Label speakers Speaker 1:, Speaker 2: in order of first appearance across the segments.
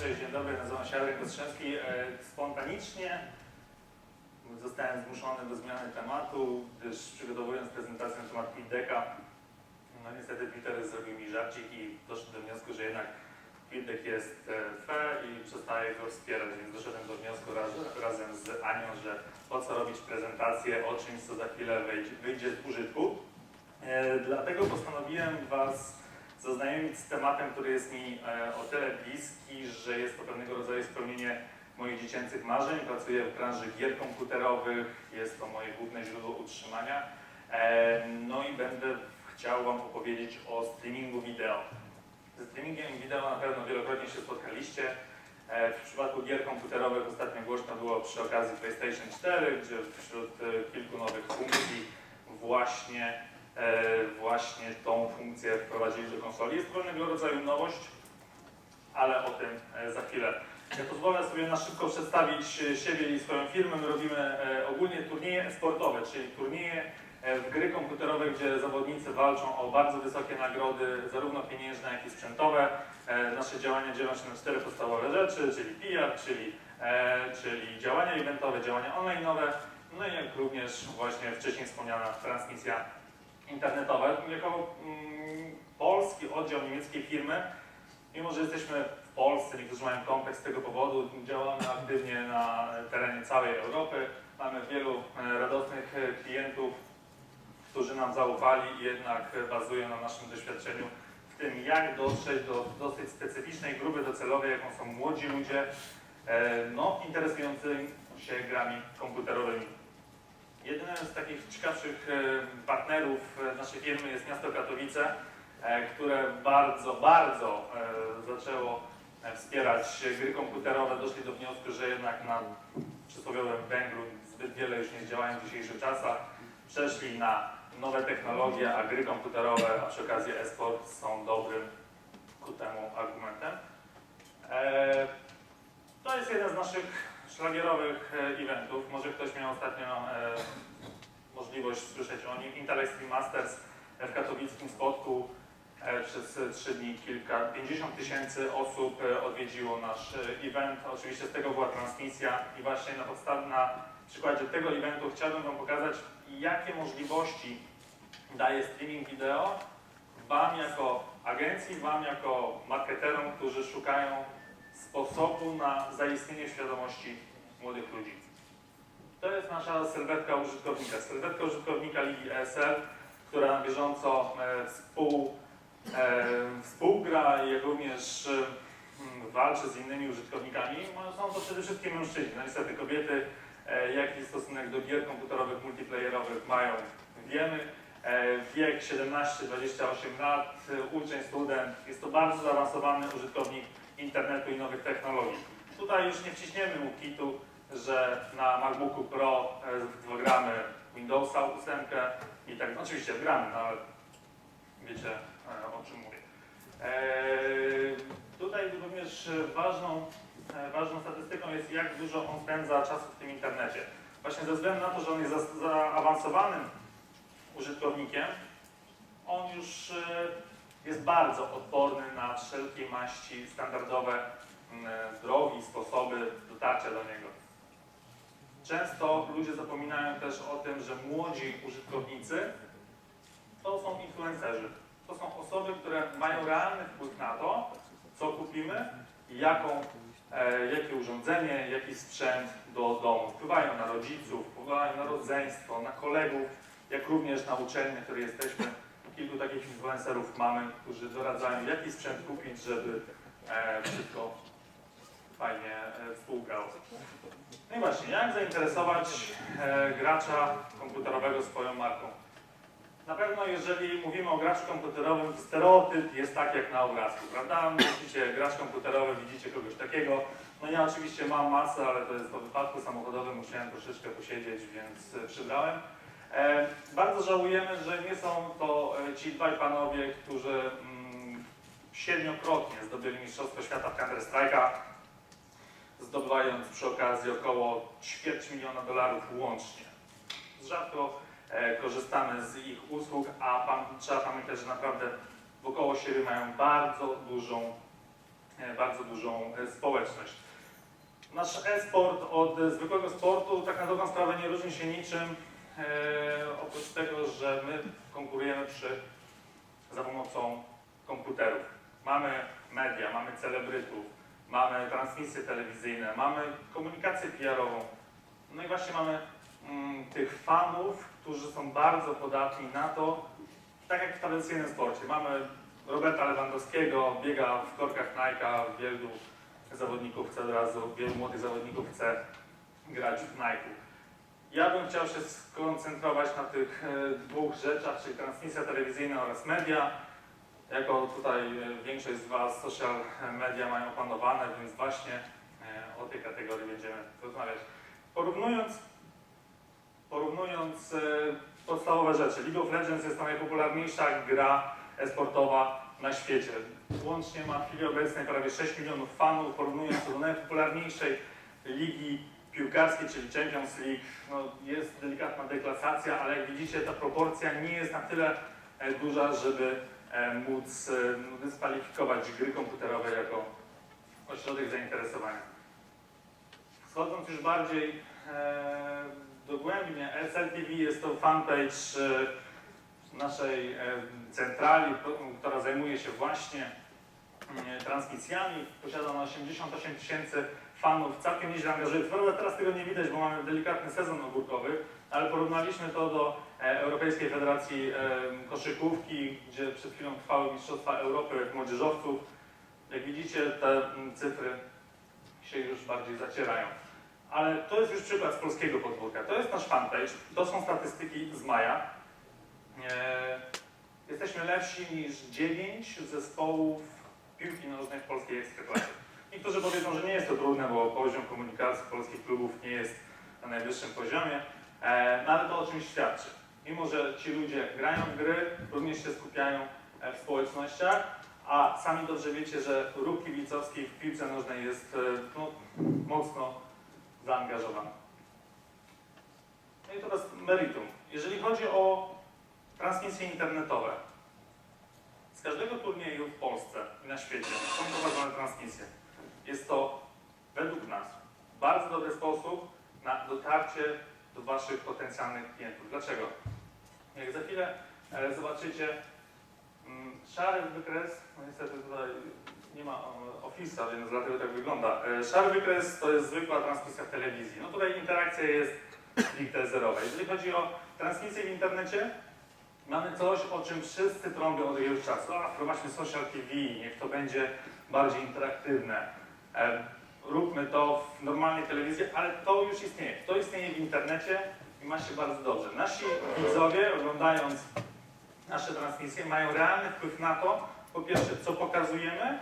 Speaker 1: Cześć, dzień dobry, nazywam się Adrian Kostrzewski. E, Spontanicznie zostałem zmuszony do zmiany tematu, gdyż przygotowując prezentację na temat Feedbacka, no niestety Peter zrobił mi żarcik i doszedłem do wniosku, że jednak Feedback jest e, fair i przestaje go wspierać, więc doszedłem do wniosku raz, razem z Anią, że po co robić prezentację o czymś, co za chwilę wyjdzie, wyjdzie z użytku. E, Dlatego postanowiłem Was zaznajomić z tematem, który jest mi e, o tyle bliski, że jest to pewnego rodzaju spełnienie moich dziecięcych marzeń. Pracuję w branży gier komputerowych, jest to moje główne źródło utrzymania. E, No i będę chciał Wam opowiedzieć o streamingu wideo. Ze streamingiem wideo na pewno wielokrotnie się spotkaliście. E, W przypadku gier komputerowych ostatnio głośno było przy okazji PlayStation 4, gdzie wśród kilku nowych funkcji właśnie właśnie tą funkcję wprowadzili do konsoli. Jest pewnego rodzaju nowość, ale o tym e, za chwilę. Ja pozwolę sobie na szybko przedstawić e, siebie i swoją firmę. My robimy e, ogólnie turnieje sportowe, czyli turnieje e, w gry komputerowe, gdzie zawodnicy walczą o bardzo wysokie nagrody, zarówno pieniężne, jak i sprzętowe. E, Nasze działania dzielą się na cztery podstawowe rzeczy, czyli PR, czyli, e, czyli działania eventowe, działania online'owe, no i jak również właśnie wcześniej wspomniana transmisja internetowe. Jako mm, polski oddział niemieckiej firmy, mimo że jesteśmy w Polsce, niektórzy mają kompleks z tego powodu, działamy aktywnie na terenie całej Europy. Mamy wielu e, radosnych e, klientów, którzy nam zaufali i jednak bazują na naszym doświadczeniu w tym, jak dotrzeć do dosyć specyficznej grupy docelowej, jaką są młodzi ludzie, e, no, interesujący się grami komputerowymi. Jednym z takich ciekawszych e, partnerów e, naszej firmy jest miasto Katowice, e, które bardzo, bardzo zaczęło wspierać gry komputerowe. Doszli do wniosku, że jednak na przysłowiowym węglu zbyt wiele już nie działają w dzisiejszych czasach. Przeszli na nowe technologie, a gry komputerowe, a przy okazji e-sport są dobrym ku temu argumentem. To jest jeden z naszych szlagierowych e, eventów. Może ktoś miał ostatnio e, możliwość słyszeć o nim. Intel Masters w katowickim spotku e, przez trzy dni kilka, 50 tysięcy osób odwiedziło nasz event. Oczywiście z tego była transmisja i właśnie na podstawie, na przykładzie tego eventu chciałbym Wam pokazać, jakie możliwości daje streaming wideo Wam jako agencji, Wam jako marketerom, którzy szukają sposobu na zaistnienie świadomości młodych ludzi. To jest nasza sylwetka użytkownika. Sylwetka użytkownika Ligi ESL, która na bieżąco e, współ, e, współgra, jak również e, walczy z innymi użytkownikami. No, Są to przede wszystkim mężczyźni. No niestety kobiety, jaki stosunek do gier komputerowych, multiplayerowych mają, wiemy. E, Wiek 17-28 lat, e, uczeń, student. Jest to bardzo zaawansowany użytkownik internetu i nowych technologii. Tutaj już nie wciśniemy mu kitu, że na MacBooku Pro e, wgramy Windowsa 8 i tak, oczywiście wgramy, no ale wiecie o czym mówię. E, Tutaj również ważną, ważną statystyką jest jak dużo on spędza czasu w tym internecie. Właśnie ze względu na to, że on jest za- zaawansowanym użytkownikiem, on już e, jest bardzo odporny na wszelkie maści standardowe mm, drogi, sposoby dotarcia do niego. Często ludzie zapominają też o tym, że młodzi użytkownicy to są influencerzy. To są osoby, które mają realny wpływ na to, co kupimy i jaką, e, jakie urządzenie, jaki sprzęt do domu. Wpływają na rodziców, wpływają na rodzeństwo, na kolegów, jak również na uczelnię, w której jesteśmy. Kilku takich influencerów mamy, którzy doradzają, jaki sprzęt kupić, żeby e, wszystko fajnie e, współgrało. No i właśnie, jak zainteresować e, gracza komputerowego swoją marką? Na pewno, jeżeli mówimy o graczu komputerowym, stereotyp jest tak jak na obrazku, prawda? Myślicie, gracz komputerowy, widzicie kogoś takiego. No ja oczywiście mam masę, ale to jest po wypadku samochodowym, musiałem troszeczkę posiedzieć, więc e, przybrałem. E, bardzo żałujemy, że nie są to e, ci dwaj panowie, którzy mm, siedmiokrotnie zdobyli Mistrzostwo Świata w Counter-Strike'a, zdobywając przy okazji około ćwierć miliona dolarów łącznie. Rzadko e, korzystamy z ich usług, a pan, trzeba pamiętać, że naprawdę wokoło siebie mają bardzo dużą bardzo dużą społeczność. Nasz e-sport od zwykłego sportu tak na dobrą sprawę nie różni się niczym, oprócz tego, że my konkurujemy przy, za pomocą komputerów. Mamy media, mamy celebrytów, mamy transmisje telewizyjne, mamy komunikację PR-ową. No i właśnie mamy mm, tych fanów, którzy są bardzo podatni na to, tak jak w tradycyjnym sporcie. Mamy Roberta Lewandowskiego, biega w korkach Nike'a, wielu zawodników chce od razu, wielu młodych zawodników chce grać w Nike'u. Ja bym chciał się skoncentrować na tych e, dwóch rzeczach, czyli transmisja telewizyjna oraz media. Jako tutaj e, większość z Was social media mają opanowane, więc właśnie e, o tej kategorii będziemy rozmawiać. Porównując, porównując podstawowe rzeczy, League of Legends jest to najpopularniejsza gra e-sportowa na świecie. Łącznie ma w chwili obecnej prawie 6 milionów fanów, porównując do najpopularniejszej ligi piłkarskiej, czyli Champions League. No, jest delikatna deklasacja, ale jak widzicie ta proporcja nie jest na tyle e, duża, żeby e, móc e, dyskwalifikować gry komputerowe jako ośrodek zainteresowania. Wchodząc już bardziej e, dogłębnie, SLTV jest to fanpage naszej centrali, która zajmuje się właśnie mm, transmisjami. Posiada ona 88 tysięcy fanów, całkiem nieźle angażuje. Prawda teraz tego nie widać, bo mamy delikatny sezon ogórkowy, ale porównaliśmy to do e, Europejskiej Federacji Koszykówki, gdzie przed chwilą trwały Mistrzostwa Europy młodzieżowców. Jak widzicie, te cyfry się już bardziej zacierają. Ale to jest już przykład z polskiego podwórka. To jest nasz fanpage, to są statystyki z maja. E, Jesteśmy lepsi niż 9 zespołów piłki nożnej w polskiej ekstraklasie. Niektórzy powiedzą, że nie jest to trudne, bo poziom komunikacji polskich klubów nie jest na najwyższym poziomie, e, no ale to o czymś świadczy. Mimo, że ci ludzie grają w gry, również się skupiają e, w społecznościach, a sami dobrze wiecie, że ruch kibicowski w piłce nożnej jest e, no, mocno zaangażowany. No i teraz meritum. Jeżeli chodzi o transmisje internetowe, z każdego turnieju w Polsce i na świecie są prowadzone transmisje. Jest to według nas bardzo dobry sposób na dotarcie do Waszych potencjalnych klientów. Dlaczego? Jak za chwilę e, zobaczycie mm, szary wykres, no niestety tutaj nie ma e, ofisa, więc dlatego tak wygląda. E, szary wykres to jest zwykła transmisja w telewizji. No tutaj interakcja jest stricte zerowa. Jeżeli chodzi o transmisję w internecie, Mamy coś, o czym wszyscy trąbią od jakiegoś czasu. A, wprowadźmy social TV, niech to będzie bardziej interaktywne. E, róbmy to w normalnej telewizji, ale to już istnieje. To istnieje w internecie i ma się bardzo dobrze. Nasi widzowie, oglądając nasze transmisje, mają realny wpływ na to, po pierwsze, co pokazujemy,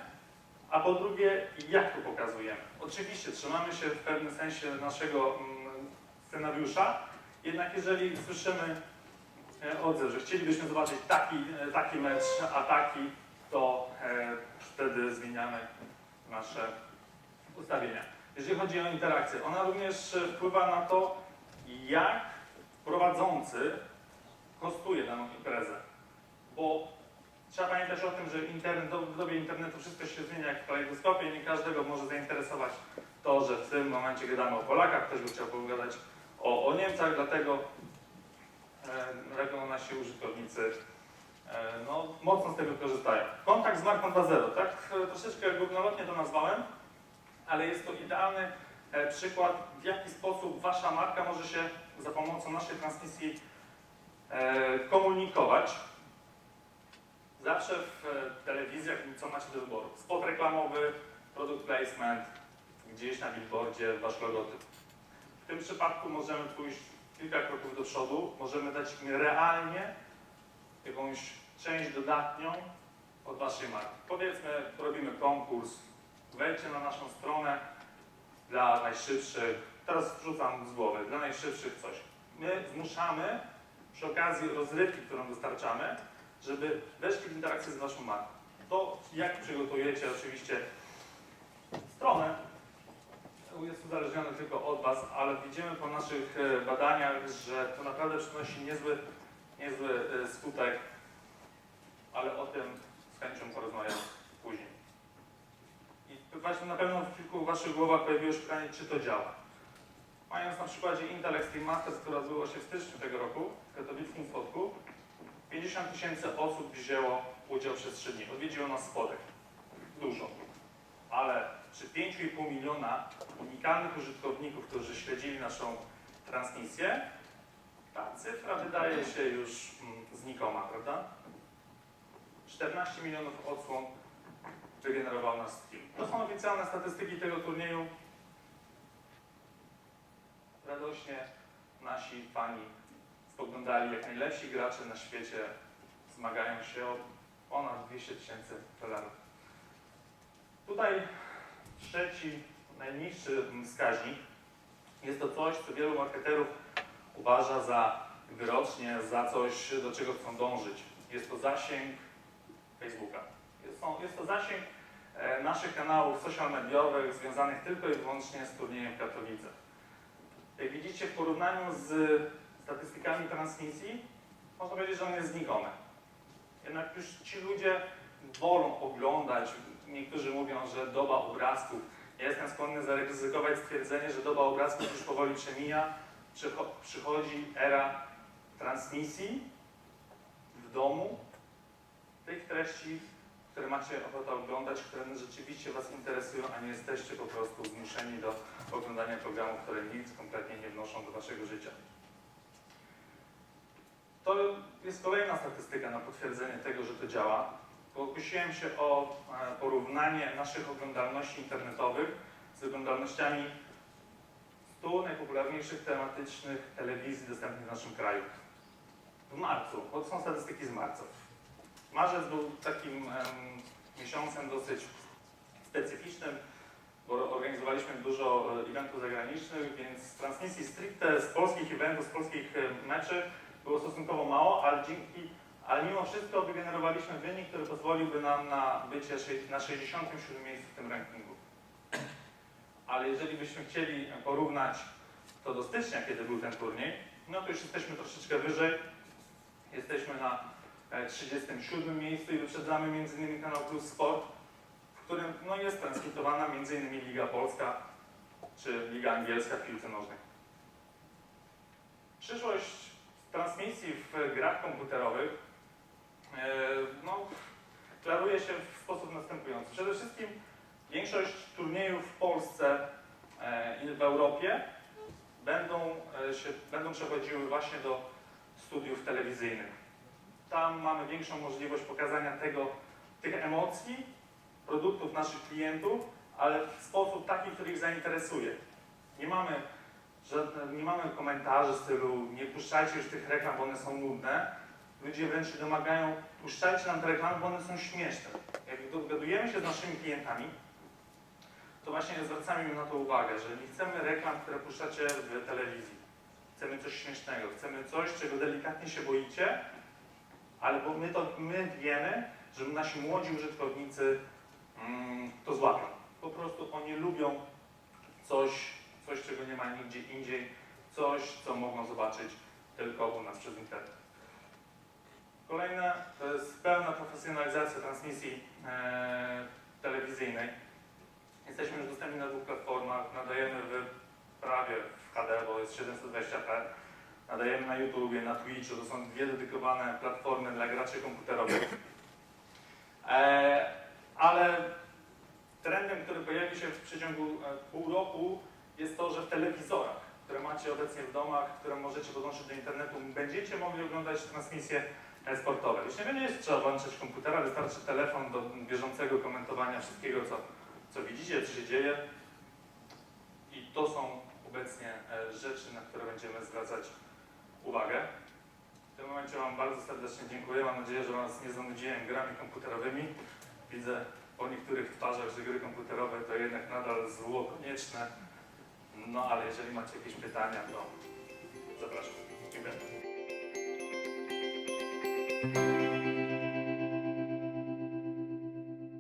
Speaker 1: a po drugie, jak to pokazujemy. Oczywiście trzymamy się w pewnym sensie naszego mm, scenariusza, jednak jeżeli słyszymy e, odzew, że chcielibyśmy zobaczyć taki, e, taki mecz, a taki, to wtedy zmieniamy nasze ustawienia. Jeżeli chodzi o interakcję, ona również e, wpływa na to, jak prowadzący kostuje daną imprezę. Bo trzeba pamiętać o tym, że internet, w dobie internetu wszystko się zmienia jak w kalejdoskopie, nie każdego może zainteresować to, że w tym momencie gadamy o Polakach, ktoś by chciał pogadać o, o Niemcach, dlatego e, nasi użytkownicy e, no, mocno z tego korzystają. Kontakt z marką 2.0, tak e, troszeczkę górnolotnie to nazwałem, ale jest to idealny e, przykład, w jaki sposób Wasza marka może się za pomocą naszej transmisji e, komunikować. Zawsze w e, telewizjach, co macie do wyboru? Spot reklamowy, product placement, gdzieś na billboardzie Wasz logotyp. W tym przypadku możemy pójść kilka kroków do przodu, możemy dać im realnie jakąś część dodatnią od Waszej marki. Powiedzmy, robimy konkurs, wejdźcie na naszą stronę dla najszybszych, teraz wrzucam z głowy, dla najszybszych coś. My zmuszamy przy okazji rozrywki, którą dostarczamy, żeby weszli w interakcję z Waszą marką. To jak przygotujecie oczywiście stronę, jest uzależnione tylko od Was, ale widzimy po naszych e, badaniach, że to naprawdę przynosi niezły, niezły e, skutek, ale o tym z chęcią porozmawiam. Właśnie na pewno w kilku waszych głowach pojawiło się pytanie, czy to działa. Mając na przykładzie Intel Extreme Masters, która odbyła się w styczniu tego roku w katowickim Spodku, 50 tysięcy osób wzięło udział przez 3 dni. Odwiedziło nas spodek. Dużo. Ale czy 5,5 miliona unikalnych użytkowników, którzy śledzili naszą transmisję, ta cyfra wydaje się już mm, znikoma, prawda? 14 milionów odsłon wygenerował nasz stream. To są oficjalne statystyki tego turnieju. Radośnie nasi fani spoglądali, jak najlepsi gracze na świecie zmagają się o ponad 200 tysięcy dolarów. Tutaj trzeci, najniższy wskaźnik jest to coś, co wielu marketerów uważa za wyrocznie, za coś, do czego chcą dążyć. Jest to zasięg Facebooka. To, jest to zasięg e, naszych kanałów social mediowych związanych tylko i wyłącznie z turniejem w Katowicach. Jak widzicie, w porównaniu z statystykami transmisji, można powiedzieć, że on jest znikomy. Jednak już ci ludzie wolą oglądać, niektórzy mówią, że doba obrazków. Ja jestem skłonny zaryzykować stwierdzenie, że doba obrazków już powoli przemija, Przycho- przychodzi era transmisji w domu tych treści, które macie ochotę oglądać, które rzeczywiście Was interesują, a nie jesteście po prostu zmuszeni do oglądania programów, które nic kompletnie nie wnoszą do Waszego życia. To jest kolejna statystyka na potwierdzenie tego, że to działa. Pokusiłem się o e, porównanie naszych oglądalności internetowych z oglądalnościami 100 najpopularniejszych tematycznych telewizji dostępnych w naszym kraju. W marcu, bo to są statystyki z marca. Marzec był takim specyficznym, bo organizowaliśmy dużo e, eventów zagranicznych, więc transmisji stricte z polskich eventów, z polskich e, meczy było stosunkowo mało, ale dzięki, ale mimo wszystko wygenerowaliśmy wynik, który pozwoliłby nam na bycie na 67 miejscu w tym rankingu. Ale jeżeli byśmy chcieli porównać to do stycznia, kiedy był ten turniej, no to już jesteśmy troszeczkę wyżej. Jesteśmy na e, 37 miejscu i wyprzedzamy m.in. kanał Plus Sport, którym no, jest transmitowana m.in. Liga Polska czy Liga Angielska w piłce nożnej. Przyszłość transmisji w grach komputerowych e, no, klaruje się w sposób następujący. Przede wszystkim większość turniejów w Polsce e, i w Europie będą, e, się, będą przechodziły właśnie do studiów telewizyjnych. Tam mamy większą możliwość pokazania tego, tych emocji, produktów naszych klientów, ale w sposób taki, który ich zainteresuje. Nie mamy, żadne, nie mamy komentarzy w stylu nie puszczajcie już tych reklam, bo one są nudne. Ludzie wręcz domagają, puszczajcie nam te reklamy, bo one są śmieszne. Jak dogadujemy się z naszymi klientami, to właśnie zwracamy im na to uwagę, że nie chcemy reklam, które puszczacie w telewizji. Chcemy coś śmiesznego, chcemy coś, czego delikatnie się boicie, ale bo my, to, my wiemy, że nasi młodzi użytkownicy to złapią. Po prostu oni lubią coś, coś, czego nie ma nigdzie indziej, coś, co mogą zobaczyć tylko u nas przez internet. Kolejne to jest pełna profesjonalizacja transmisji e, telewizyjnej. Jesteśmy już dostępni na dwóch platformach, nadajemy w prawie w HD, bo jest 720p. Nadajemy na YouTubie, na Twitchu, to są dwie dedykowane platformy dla graczy komputerowych. E, ale trendem, który pojawi się w przeciągu e, pół roku jest to, że w telewizorach, które macie obecnie w domach, które możecie podłączyć do internetu, będziecie mogli oglądać transmisje e, sportowe. Już nie będzie trzeba włączać komputera, wystarczy telefon do bieżącego komentowania wszystkiego, co, co widzicie, co się dzieje. I to są obecnie e, rzeczy, na które będziemy zwracać uwagę. W tym momencie Wam bardzo serdecznie dziękuję. Mam nadzieję, że Was nie zanudziłem grami komputerowymi. Widzę po niektórych twarzach, że gry komputerowe to jednak nadal zło konieczne. No ale jeżeli macie jakieś pytania, to zapraszam. Dziękuję.